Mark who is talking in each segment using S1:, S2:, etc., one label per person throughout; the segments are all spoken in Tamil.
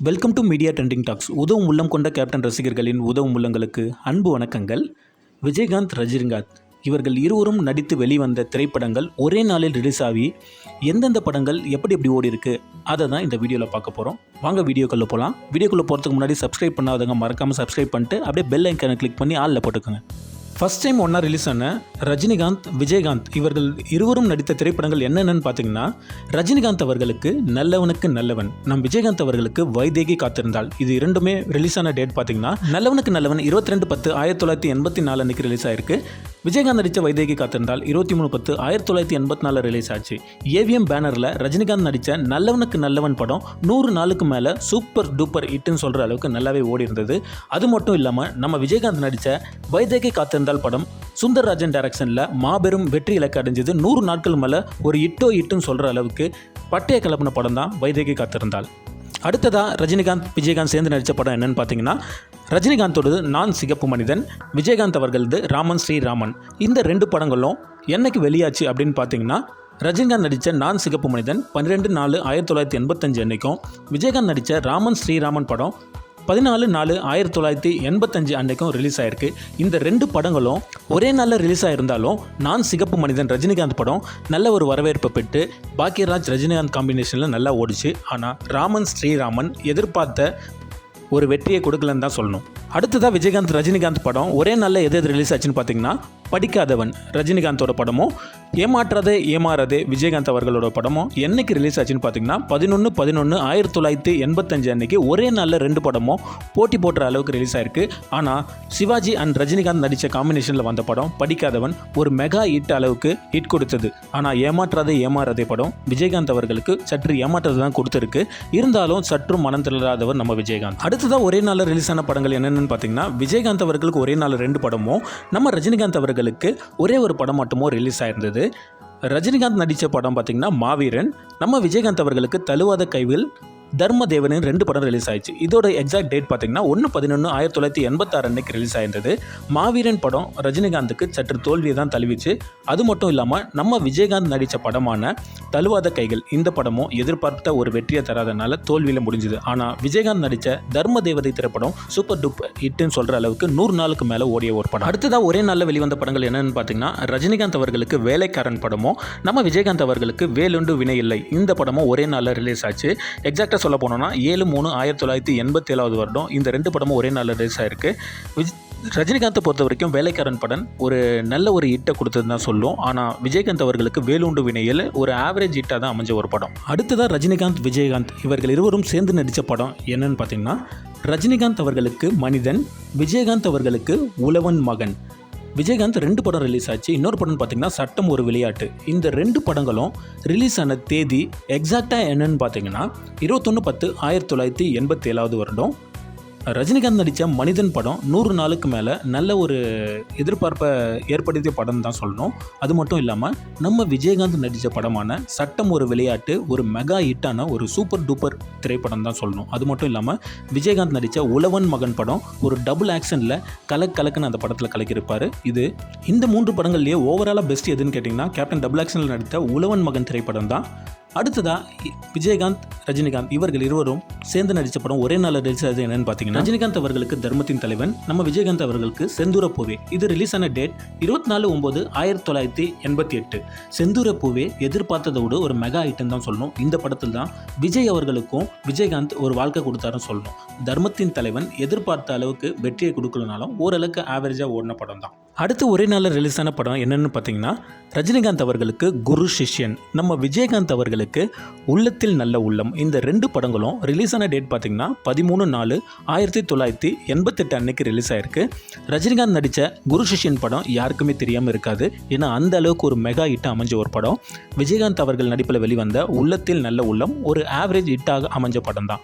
S1: Welcome to media trending talks உதவும் உள்ளம் கொண்ட கேப்டன் ரசிகர்களின் உதவும் உள்ளங்களுக்கு அன்பு வணக்கங்கள். விஜயகாந்த் ரஜினிகாந்த் இவர்கள் இருவரும் நடித்து வெளிவந்த திரைப்படங்கள் ஒரே நாளில் ரிலீஸ் ஆகி எந்தெந்த படங்கள் எப்படி எப்படி ஓடி இருக்கு அதை தான் இந்த வீடியோவில் பார்க்க போகிறோம் வாங்க வீடியோக்குள்ளே போகலாம் வீடியோக்குள்ளே போகிறதுக்கு முன்னாடி சப்ஸ்கிரைப் பண்ணாதவங்க மறக்காமல் சப்ஸ்கிரைப் பண்ணிட்டு அப்படியே பெல் ஐக்கனை கிளிக் பண்ணி ஆளில் போட்டுக்கோங்க. ஃபர்ஸ்ட் டைம் ஒன்றா ரிலீஸ் ஆன ரஜினிகாந்த் விஜயகாந்த் இவர்கள் இருவரும் நடித்த திரைப்படங்கள் என்னென்னு பார்த்தீங்கன்னா ரஜினிகாந்த் அவர்களுக்கு நல்லவனுக்கு நல்லவன் நம் விஜயகாந்த் அவர்களுக்கு வைதேகி காத்திருந்தால் இது இரண்டுமே ரிலீஸ் ஆன டேட் பார்த்தீங்கன்னா நல்லவனுக்கு நல்லவன் இருபத்தி ரெண்டு பத்து ஆயிரத்தி தொள்ளாயிரத்தி எண்பத்தி நாலு அன்னைக்கு ரிலீஸ் ஆயிருக்கு. விஜயகாந்த் நடித்த வைதேகி காத்திருந்தால் இருபத்தி மூணு பத்து ஆயிரத்தி தொள்ளாயிரத்தி எண்பத்தி நாலு ரிலீஸ் ஆச்சு. ஏவிஎம் பேனரில் ரஜினிகாந்த் நடித்த நல்லவனுக்கு நல்லவன் படம் நூறு நாளுக்கு மேலே சூப்பர் டூப்பர் ஹிட்னு சொல்கிற அளவுக்கு நல்லாவே ஓடி இருந்தது அது மட்டும் இல்லாமல் நம்ம விஜயகாந்த் நடித்த வைதேகி காத்திருந்தால் படம் சுந்தர்ராஜன் டைரக்ஷனில் மாபெரும் வெற்றி இலக்கு அடைஞ்சது நூறு நாட்கள் மேலே ஒரு இட்டோ இட்டுன்னு சொல்கிற அளவுக்கு பட்டைய கலப்பின படம் தான் வைதேகி காத்திருந்தால் அடுத்ததாக ரஜினிகாந்த் விஜயகாந்த் சேர்ந்து நடித்த படம் என்னென்னு பார்த்தீங்கன்னா ரஜினிகாந்தோடது நான் சிகப்பு மனிதன் விஜயகாந்த் அவர்களது ராமன் ஸ்ரீராமன். இந்த ரெண்டு படங்களும் என்னைக்கு வெளியாச்சு அப்படின்னு பார்த்தீங்கன்னா ரஜினிகாந்த் நடித்த நான் சிகப்பு மனிதன் பன்னிரெண்டு நாலு ஆயிரத்தி தொள்ளாயிரத்தி எண்பத்தஞ்சு அன்னைக்கும் விஜயகாந்த் நடித்த ராமன் ஸ்ரீராமன் படம் பதினாலு நாலு ஆயிரத்தி தொள்ளாயிரத்தி எண்பத்தஞ்சு அன்றைக்கும் ரிலீஸ் ஆயிருக்கு. இந்த ரெண்டு படங்களும் ஒரே நாளில் ரிலீஸ் ஆயிருந்தாலும் நான் சிகப்பு மனிதன் ரஜினிகாந்த் படம் நல்ல ஒரு வரவேற்பை பெற்று பாக்கியராஜ் ரஜினிகாந்த் காம்பினேஷனில் நல்லா ஓடிச்சு. ஆனால் ராமன் ஸ்ரீராமன் எதிர்பார்த்த ஒரு வெற்றியை கொடுக்கலன்னு தான் சொல்லணும். அடுத்ததாக விஜயகாந்த் ரஜினிகாந்த் படம் ஒரே நாளில் எது எது ரிலீஸ் ஆச்சுன்னு பார்த்தீங்கன்னா படிக்காதவன் ரஜினிகாந்தோட படமும் ஏமாற்றாதே ஏமாறாதே விஜயகாந்த் அவர்களோட படமும் என்னைக்கு ரிலீஸ் ஆச்சுன்னு பார்த்தீங்கன்னா பதினொன்று பதினொன்று ஆயிரத்தி தொள்ளாயிரத்தி எண்பத்தஞ்சு அன்னைக்கு ஒரே நாளில் ரெண்டு படமும் போட்டி போடுற அளவுக்கு ரிலீஸ் ஆயிருக்கு. ஆனால் சிவாஜி அண்ட் ரஜினிகாந்த் நடித்த காம்பினேஷனில் வந்த படம் படிக்காதவன் ஒரு மெகா ஹிட் அளவுக்கு ஹிட் கொடுத்தது. ஆனால் ஏமாற்றாதே ஏமாறாதே படம் விஜயகாந்த் அவர்களுக்கு சற்று ஏமாற்றத்தை தான் கொடுத்துருக்கு. இருந்தாலும் சற்றும் மனம் திரளாதவர் நம்ம விஜயகாந்த். அடுத்ததாக ஒரே நாளில் ரிலீஸ் ஆன படங்கள் என்னென்னு பார்த்தீங்கன்னா விஜயகாந்த் அவர்களுக்கு ஒரே நாள் ரெண்டு படமும் நம்ம ரஜினிகாந்த் அவர்களுக்கு ஒரே ஒரு படம் மட்டுமோ ரிலீஸ் ஆயிருந்தது. ரஜினிகாந்த் நடித்த படம் பார்த்திங்கன்னா மாவீரன். நம்ம விஜயகாந்த் அவர்களுக்கு தழுவாத கைவில் தர்மதேவனின் ரெண்டு படம் ரிலீஸ் ஆயிடுச்சு. இதோட எக்ஸாக்ட் டேட் பார்த்தீங்கன்னா ஒன்று பதினொன்று ஆயிரத்தி தொள்ளாயிரத்தி எண்பத்தாறு அன்னைக்கு ரிலீஸ் ஆயிருந்தது. மாவீரன் படம் ரஜினிகாந்துக்கு சற்று தோல்வியை தான் தழுவிச்சு. அது மட்டும் இல்லாமல் நம்ம விஜயகாந்த் நடித்த படமான தழுவாத கைகள் இந்த படமும் எதிர்பார்த்த ஒரு வெற்றியை தராதனால தோல்வியில் முடிஞ்சுது. ஆனால் விஜயகாந்த் நடித்த தர்ம தேவதை திரைப்படம் சூப்பர் டூப் ஹிட்னு சொல்கிற அளவுக்கு நூறு நாளுக்கு மேலே ஓடிய ஒரு படம். அடுத்ததாக ஒரே நாளில் வெளிவந்த படங்கள் என்னென்னு பார்த்தீங்கன்னா ரஜினிகாந்த் அவர்களுக்கு வேலைக்காரன் படமும் நம்ம விஜயகாந்த் அவர்களுக்கு வேலுண்டு வினை இல்லை. இந்த படமும் ஒரே நாளில் ரிலீஸ் ஆச்சு. எக்ஸாக்டாக சொல்ல போனோம்னா ஏழு மூணு ஆயிரத்தி தொள்ளாயிரத்தி எண்பத்தி ஏழாவது வருடம் இந்த ரெண்டு படமும் ஒரே நாளில் ரிலீஸ் ஆயிருக்கு. விஜ் ரஜினிகாந்தை பொறுத்த வரைக்கும் வேலைக்காரன் படம் ஒரு நல்ல ஒரு ஹிட்டை கொடுத்தது தான் சொல்லும். ஆனால் விஜயகாந்த் அவர்களுக்கு வேலுண்டு வினையில் ஒரு ஆவரேஜ் ஹிட்டாக தான் அமைஞ்ச ஒரு படம். அடுத்ததாக ரஜினிகாந்த் விஜயகாந்த் இவர்கள் இருவரும் சேர்ந்து நடித்த படம் என்னன்னு பார்த்தீங்கன்னா ரஜினிகாந்த் அவர்களுக்கு மனிதன் விஜயகாந்த் அவர்களுக்கு உழவன் மகன். விஜயகாந்த் ரெண்டு படம் ரிலீஸ் ஆச்சு. இன்னொரு படம் பார்த்தீங்கன்னா சட்டம் ஒரு விளையாட்டு. இந்த ரெண்டு படங்களும் ரிலீஸ் ஆன தேதி எக்ஸாக்டாக என்னன்னு பார்த்தீங்கன்னா இருபத்தொன்று பத்து ஆயிரத்தி தொள்ளாயிரத்தி எண்பத்தி ஏழாவது வருடம். ரஜினிகாந்த் நடித்த மனிதன் படம் நூறு நாளுக்கு மேலே நல்ல ஒரு எதிர்பார்ப்பை ஏற்படுத்திய படம் தான் சொல்லணும். அது மட்டும் இல்லாமல் நம்ம விஜயகாந்த் நடித்த படமான சட்டம் ஒரு விளையாட்டு ஒரு மெகா ஹிட்டான ஒரு சூப்பர் டூப்பர் திரைப்படம் தான் சொல்லணும். அது மட்டும் இல்லாமல் விஜயகாந்த் நடித்த உழவன் மகன் படம் ஒரு டபுள் ஆக்ஷனில் கலக் கலக்குன்னு அந்த படத்தில் கலக்கியிருப்பார். இது இந்த மூன்று படங்கள்லேயே ஓவராலாக பெஸ்ட் எதுன்னு கேட்டிங்கன்னா கேப்டன் டபுள் ஆக்ஷனில் நடித்த உழவன் மகன் திரைப்படம் தான். அடுத்ததாக விஜயகாந்த் ரஜினிகாந்த் இவர்கள் இருவரும் சேர்ந்து நடித்த படம் ஒரே நாளில் ரிலீஸ் ஆகுது என்னன்னு பார்த்தீங்கன்னா ரஜினிகாந்த் அவர்களுக்கு தர்மத்தின் தலைவன் நம்ம விஜயகாந்த் அவர்களுக்கு செந்தூர பூவே. இது ரிலீஸ் ஆன டேட் இருபத்தி நாலு ஒம்பது ஆயிரத்தி தொள்ளாயிரத்தி எண்பத்தி எட்டு. செந்தூர பூவே எதிர்பார்த்ததோடு ஒரு மெகா ஐட்டம் தான் சொல்லணும். இந்த படத்தில் தான் விஜய் அவர்களுக்கும் விஜயகாந்த் ஒரு வாழ்க்கை கொடுத்தாருன்னு சொல்லணும். தர்மத்தின் தலைவன் எதிர்பார்த்த அளவுக்கு வெற்றியை கொடுக்கலனாலும் ஓரளவுக்கு ஆவரேஜாக ஓடின படம் தான். அடுத்து ஒரே நாளில் ரிலீஸ் ஆன படம் என்னென்னு பார்த்தீங்கன்னா ரஜினிகாந்த் அவர்களுக்கு குரு சிஷ்யன். நம்ம விஜயகாந்த் அவர்களுக்கு உள்ளத்தில் நல்ல உள்ளம். இந்த ரெண்டு படங்களும் ரிலீஸ் ஆன டேட் பார்த்திங்கன்னா பதிமூணு நாலு ஆயிரத்தி தொள்ளாயிரத்தி எண்பத்தெட்டு அன்னைக்கு ரிலீஸ் ஆயிருக்கு. ரஜினிகாந்த் நடித்த குரு சிஷ்யன் படம் யாருக்குமே தெரியாமல் இருக்காது. ஏன்னா அந்த அளவுக்கு ஒரு மெகா ஹிட் அமைஞ்ச ஒரு படம். விஜயகாந்த் அவர்கள் நடிப்பில் வெளிவந்த உள்ளத்தில் நல்ல உள்ளம் ஒரு ஆவரேஜ் ஹிட்டாக அமைஞ்ச படம் தான்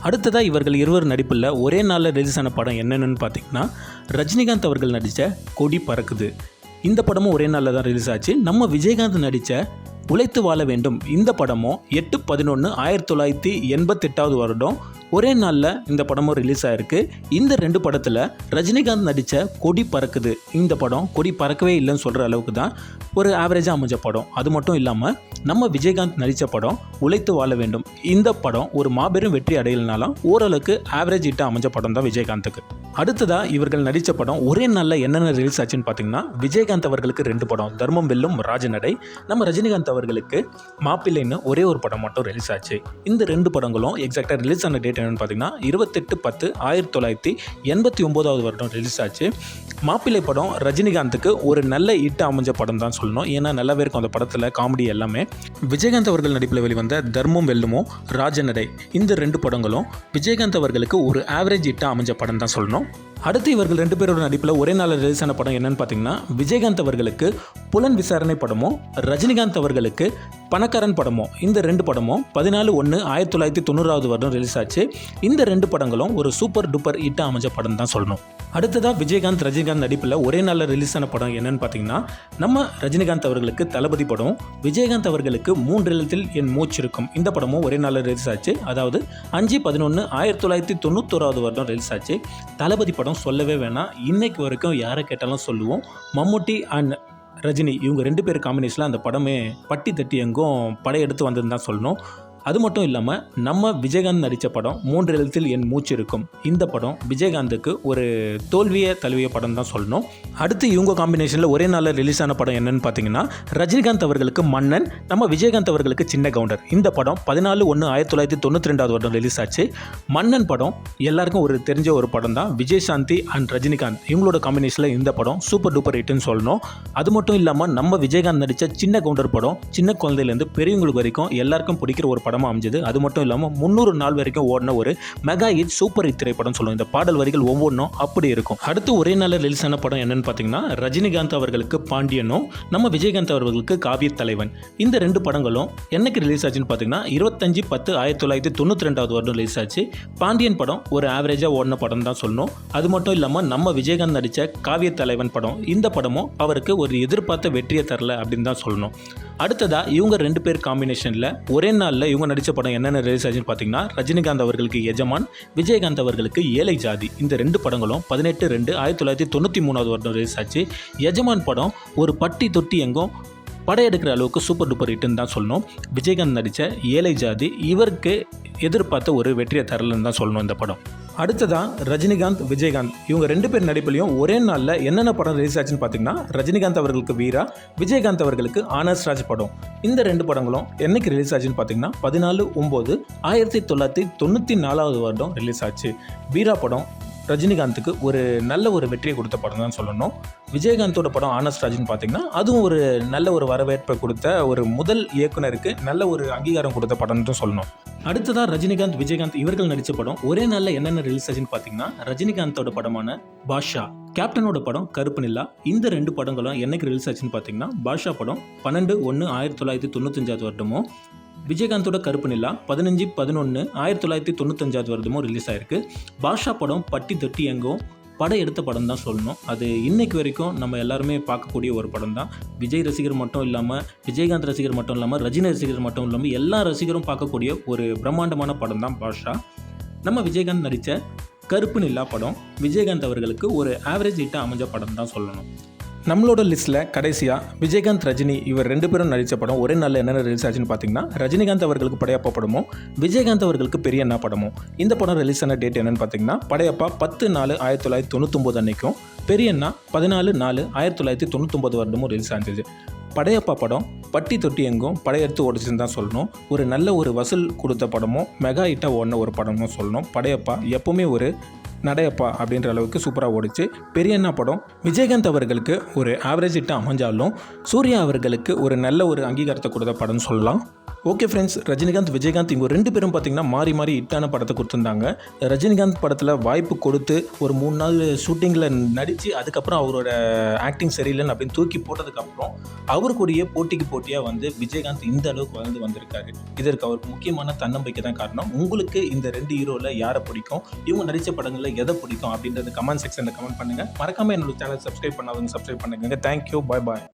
S1: அடுத்ததாக இவர்கள் இருவர் நடிப்பில் ஒரே நாளில் ரிலீஸ் ஆன படம் என்னென்னு பார்த்தீங்கன்னா ரஜினிகாந்த் அவர்கள் நடித்த கொடி பறக்குது. இந்த படமும் ஒரே நாளில் தான் ரிலீஸ் ஆச்சு. நம்ம விஜயகாந்த் நடித்த உழைத்து வாழ வேண்டும். இந்த படமும் எட்டு பதினொன்று ஆயிரத்தி தொள்ளாயிரத்தி எண்பத்தெட்டாவது வருடம். ஒரே நாளில் இந்த படமும் ரிலீஸ் ஆயிருக்கு. இந்த ரெண்டு படத்தில் ரஜினிகாந்த் நடித்த கொடி பறக்குது. இந்த படம் கொடி பறக்கவே இல்லைன்னு சொல்கிற அளவுக்கு தான் ஒரு ஆவரேஜாக அமைஞ்ச படம். அது மட்டும் இல்லாமல் நம்ம விஜயகாந்த் நடித்த படம் உழைத்து வாழ வேண்டும். இந்த படம் ஒரு மாபெரும் வெற்றி அடையலனாலும் ஓரளவுக்கு ஆவரேஜ் ஹிட்டாக அமைஞ்ச படம் தான் விஜயகாந்துக்கு. அடுத்ததாக இவர்கள் நடித்த படம் ஒரே நாளில் என்னென்ன ரிலீஸ் ஆச்சுன்னு பார்த்தீங்கன்னா விஜயகாந்த் அவர்களுக்கு ரெண்டு படம். தர்மம் வெல்லும் ராஜநடை. நம்ம ரஜினிகாந்த் அவர் அவர்களுக்கு மாப்பிள்ளைன்னு ஒரே ஒரு படம் மட்டும் ரிலீஸ் ஆச்சு. இந்த ரெண்டு படங்களும் எக்ஸாக்டாக ரிலீஸ் ஆன டேட் என்னென்னு பார்த்தீங்கன்னா இருபத்தெட்டு பத்து ஆயிரத்தி தொள்ளாயிரத்தி எண்பத்தி ஒம்போதாவது வருடம் ரிலீஸ் ஆச்சு. மாப்பிள்ளை படம் ரஜினிகாந்துக்கு ஒரு நல்ல இட்டு அமைஞ்ச படம் தான் சொல்லணும். ஏன்னா நல்லாவே இருக்கும் அந்த படத்தில் காமெடி எல்லாமே. விஜயகாந்த் அவர்கள் நடிப்பில் வெளிவந்த தர்மம் வெல்லுமோ ராஜநடை இந்த ரெண்டு படங்களும் விஜயகாந்த் அவர்களுக்கு ஒரு ஆவரேஜ் இட்டாக அமைஞ்ச படம் தான் சொல்லணும். அடுத்து இவர்கள் ரெண்டு பேரோட நடிப்பில் ஒரே நாளில் ரிலீஸ் ஆன படம் என்னன்னு பார்த்தீங்கன்னா விஜயகாந்த் அவர்களுக்கு புலன் விசாரணை படமும் ரஜினிகாந்த் அவர்களுக்கு பணக்காரன் படமும் இந்த ரெண்டு படமும் பதினாலு ஒன்று ஆயிரத்தி தொள்ளாயிரத்தி தொண்ணூறாவது வருடம் ரிலீஸ் ஆச்சு. இந்த ரெண்டு படங்களும் ஒரு சூப்பர் டூப்பர் ஹிட்டாக அமைஞ்ச படம் தான் சொல்லணும். அடுத்ததாக விஜயகாந்த் ரஜினிகாந்த் நடிப்பில் ஒரே நாளில் ரிலீஸ் ஆன படம் என்னன்னு பார்த்தீங்கன்னா நம்ம ரஜினிகாந்த் அவர்களுக்கு தளபதி படம் விஜயகாந்த் அவர்களுக்கு மூன்று எழுத்தில் என் மூச்சு இருக்கும். இந்த படமும் ஒரே நாளில் ரிலீஸ் ஆச்சு. அதாவது அஞ்சு பதினொன்று ஆயிரத்தி தொள்ளாயிரத்தி தொண்ணூத்தோராவது வருடம் ரிலீஸ் ஆச்சு. தளபதி படம் சொல்லவே வேணாம். இன்னைக்கு வரைக்கும் யாரை கேட்டாலும் சொல்லுவோம். மம்முட்டி அண்ட் ரஜினி இவங்க ரெண்டு பேர் காம்பினேஷனில் அந்த படமே பட்டி தட்டி எங்கும் படையெடுத்து வந்ததுன்னு தான் சொல்லணும். அது மட்டும் இல்லாமல் நம்ம விஜயகாந்த் நடித்த படம் மூன்று எழுத்தில் என் மூச்சு இருக்கும். இந்த படம் விஜயகாந்துக்கு ஒரு தோல்வியை தழுவிய படம் தான் சொல்லணும். அடுத்து இவங்க காம்பினேஷனில் ஒரே நாளில் ரிலீஸ் ஆன படம் என்னன்னு பார்த்தீங்கன்னா ரஜினிகாந்த் அவர்களுக்கு மன்னன் நம்ம விஜயகாந்த் அவர்களுக்கு சின்ன கவுண்டர். இந்த படம் பதினாலு ஒன்று ஆயிரத்தி தொள்ளாயிரத்தி தொண்ணூற்றி ரெண்டாவது வருடம் ரிலீஸ் ஆச்சு. மன்னன் படம் எல்லாருக்கும் ஒரு தெரிஞ்ச ஒரு படம் தான். விஜயசாந்தி அண்ட் ரஜினிகாந்த் இவங்களோட காம்பினேஷனில் இந்த படம் சூப்பர் டூப்பர் ஹிட்னு சொல்லணும். அது மட்டும் இல்லாமல் நம்ம விஜயகாந்த் நடித்த சின்ன கவுண்டர் படம் சின்ன குழந்தையிலேருந்து பெரியவங்களுக்கு வரைக்கும் எல்லாருக்கும் பிடிக்கிற ஒரு படம் படமாக அமைஞ்சது. அது மட்டும் இல்லாமல் முந்நூறு நாள் வரைக்கும் ஓடின ஒரு மெகா ஹிட் சூப்பர் ஹிட் திரைப்படம் சொல்லுவோம். இந்த பாடல் வரிகள் ஒவ்வொன்றும் அப்படி இருக்கும். அடுத்து ஒரே நாளில் ரிலீஸ் ஆன படம் என்னன்னு பார்த்தீங்கன்னா ரஜினிகாந்த் அவர்களுக்கு பாண்டியனும் நம்ம விஜயகாந்த் அவர்களுக்கு காவிய தலைவன். இந்த ரெண்டு படங்களும் என்னைக்கு ரிலீஸ் ஆச்சுன்னு பார்த்தீங்கன்னா இருபத்தஞ்சு பத்து ஆயிரத்தி தொள்ளாயிரத்தி தொண்ணூற்றி ரெண்டாவது வருடம் ரிலீஸ் ஆச்சு. பாண்டியன் படம் ஒரு ஆவரேஜாக ஓடின படம் தான் சொல்லணும். அது மட்டும் இல்லாமல் நம்ம விஜயகாந்த் நடித்த காவிய தலைவன் படம் இந்த படமும் அவருக்கு ஒரு எதிர்பார்த்த வெற்றியை தரல அப்படின்னு தான் சொல்லணும். அடுத்ததாக இவங்க ரெண்டு பேர் காம்பினேஷனில் ஒரே நாளில் இவங்க நடித்த படம் என்னென்ன ரிலீஸ் ஆச்சுன்னு பார்த்தீங்கன்னா ரஜினிகாந்த் அவர்களுக்கு எஜமான் விஜயகாந்த் அவர்களுக்கு ஏழை ஜாதி. இந்த ரெண்டு படங்களும் பதினெட்டு ரெண்டு ஆயிரத்தி தொள்ளாயிரத்தி தொண்ணூற்றி மூணாவது வருடம் ரிலீஸ் ஆச்சு. எஜமான் படம் ஒரு பட்டி தொட்டி எங்கும் படையெடுக்கிற அளவுக்கு சூப்பர் டூப்பர் ஹிட்டுன்னு தான் சொல்லணும். விஜயகாந்த் நடித்த ஏழை ஜாதி இவருக்கு எதிர்பார்த்த ஒரு வெற்றியை தரலன்னு தான் சொல்லணும் இந்த படம். அடுத்ததாக ரஜினிகாந்த் விஜயகாந்த். இவங்க ரெண்டு பேர் நடிப்புலையும் ஒரே நாளில் என்னென்ன படம் ரிலீஸ் ஆச்சுன்னு பார்த்தீங்கன்னா ரஜினிகாந்த் அவர்களுக்கு வீரா விஜயகாந்த் அவர்களுக்கு ஆனர்ஸ் ராஜ் படம். இந்த ரெண்டு படங்களும் என்னைக்கு ரிலீஸ் ஆச்சுன்னு பார்த்தீங்கன்னா பதினாலு ஒம்பது ஆயிரத்தி தொள்ளாயிரத்தி தொண்ணூற்றி நாலாவது வருடம் ரிலீஸ் ஆச்சு. வீரா படம் ரஜினிகாந்துக்கு ஒரு நல்ல ஒரு வெற்றியை கொடுத்த படம் தான் சொல்லணும். விஜயகாந்தோட படம் ஆனஸ்ட் ராஜ்னு பார்த்தீங்கன்னா அதுவும் ஒரு நல்ல ஒரு வரவேற்பை கொடுத்த ஒரு முதல் இயக்குனருக்கு நல்ல ஒரு அங்கீகாரம் கொடுத்த படம்னு சொல்லணும். அடுத்ததாக ரஜினிகாந்த் விஜயகாந்த் இவர்கள் நடித்த படம் ஒரே நாளில் என்னென்ன ரிலீஸ் ஆச்சுன்னு பார்த்தீங்கன்னா ரஜினிகாந்தோட படமான பாஷா கேப்டனோட படம் கருப்பு நிலா இந்த ரெண்டு படங்களும் என்னைக்கு ரிலீஸ் ஆச்சுன்னு பார்த்தீங்கன்னா பாஷா படம் பன்னெண்டு ஒன்று ஆயிரத்தி தொள்ளாயிரத்தி தொண்ணூத்தஞ்சாவது வருடமும் விஜயகாந்தோட கருப்பு நிலா பதினஞ்சு பதினொன்று ஆயிரத்தி தொள்ளாயிரத்தி தொண்ணூத்தஞ்சாவது வருடமும் ரிலீஸ் ஆயிருக்கு. பாஷா படம் பட்டி தொட்டி எங்கும் படம் எடுத்த படம் தான் சொல்லணும். அது இன்னைக்கு வரைக்கும் நம்ம எல்லாருமே பார்க்கக்கூடிய ஒரு படம் தான். விஜய் ரசிகர் மட்டும் இல்லாமல் விஜயகாந்த் ரசிகர் மட்டும் இல்லாமல் ரஜினி ரசிகர் மட்டும் இல்லாமல் எல்லா ரசிகரும் பார்க்கக்கூடிய ஒரு பிரம்மாண்டமான படம் தான் பாஷா. நம்ம விஜயகாந்த் நடித்த கருப்பு நிலா படம் விஜயகாந்த் அவர்களுக்கு ஒரு ஆவரேஜ் ஹிட்டாக அமைஞ்ச படம் தான் சொல்லணும். நம்மளோட லிஸ்ட்டில் கடைசியாக விஜயகாந்த் ரஜினி இவர் ரெண்டு பேரும் நடித்த படம் ஒரே நாளில் என்னென்ன ரிலீஸ் ஆச்சுன்னு பார்த்தீங்கன்னா ரஜினிகாந்த் அவர்களுக்கு படையப்பா படமும் விஜயகாந்த் அவர்களுக்கு பெரிய அண்ணா படமும். இந்த படம் ரிலீஸ் ஆன டேட் என்னன்னு பார்த்தீங்கன்னா படையப்பா பத்து நாலு ஆயிரத்தி தொள்ளாயிரத்தி தொண்ணூத்தொம்பது அன்னைக்கும் பெரியண்ணா பதினாலு நாலு ஆயிரத்தி தொள்ளாயிரத்தி தொண்ணூத்தொம்பது வருடமும் ரிலீஸ் ஆனிச்சு படையப்பா படம் பட்டி தொட்டி எங்கும் படையெடுத்து ஓடிச்சுன்னு தான் சொல்லணும். ஒரு நல்ல ஒரு வசூல் கொடுத்த படமும் மெகா ஹிட்டாக ஓடின ஒரு படமும் சொல்லணும். படையப்பா எப்போவுமே ஒரு நடையப்பா அப்படின்ற அளவுக்கு சூப்பராக ஓடிச்சு. பெரிய என்ன படம் விஜயகாந்த் அவர்களுக்கு ஒரு ஆவரேஜ் ஹிட்டாக அமைஞ்சாலும் சூர்யா அவர்களுக்கு ஒரு நல்ல ஒரு அங்கீகாரத்தை கொடுத்த படம்னு சொல்லலாம். ஓகே ஃப்ரெண்ட்ஸ் ரஜினிகாந்த் விஜயகாந்த் இவங்க ரெண்டு பேரும் பார்த்தீங்கன்னா மாறி மாறி ஹிட்டான படத்தை கொடுத்துருந்தாங்க. ரஜினிகாந்த் படத்தில் வாய்ப்பு கொடுத்து ஒரு மூணு நாள் ஷூட்டிங்கில் நடித்து அதுக்கப்புறம் அவரோட ஆக்டிங் சரியில்லைன்னு அப்படின்னு தூக்கி போட்டதுக்கப்புறம் அவருக்குரிய போட்டிக்கு போட்டியாக வந்து விஜயகாந்த் இந்த அளவுக்கு வளர்ந்து வந்திருக்காரு. இதற்கு அவருக்கு முக்கியமான தன்னம்பிக்கை தான் காரணம். உங்களுக்கு இந்த ரெண்டு ஹீரோவில் யாரை பிடிக்கும்? இவங்க நடித்த படங்களில் எதை பிடிக்கும்? அப்படின்றது கமெண்ட் செக்ஷனில் கமெண்ட் பண்ணுங்கள் மறக்காமல் என்னோட சேனல் சப்ஸ்கிரைப் பண்ணாதவங்க சப்ஸ்கிரைப் பண்ணுங்க தேங்க்யூ பாய் பாய்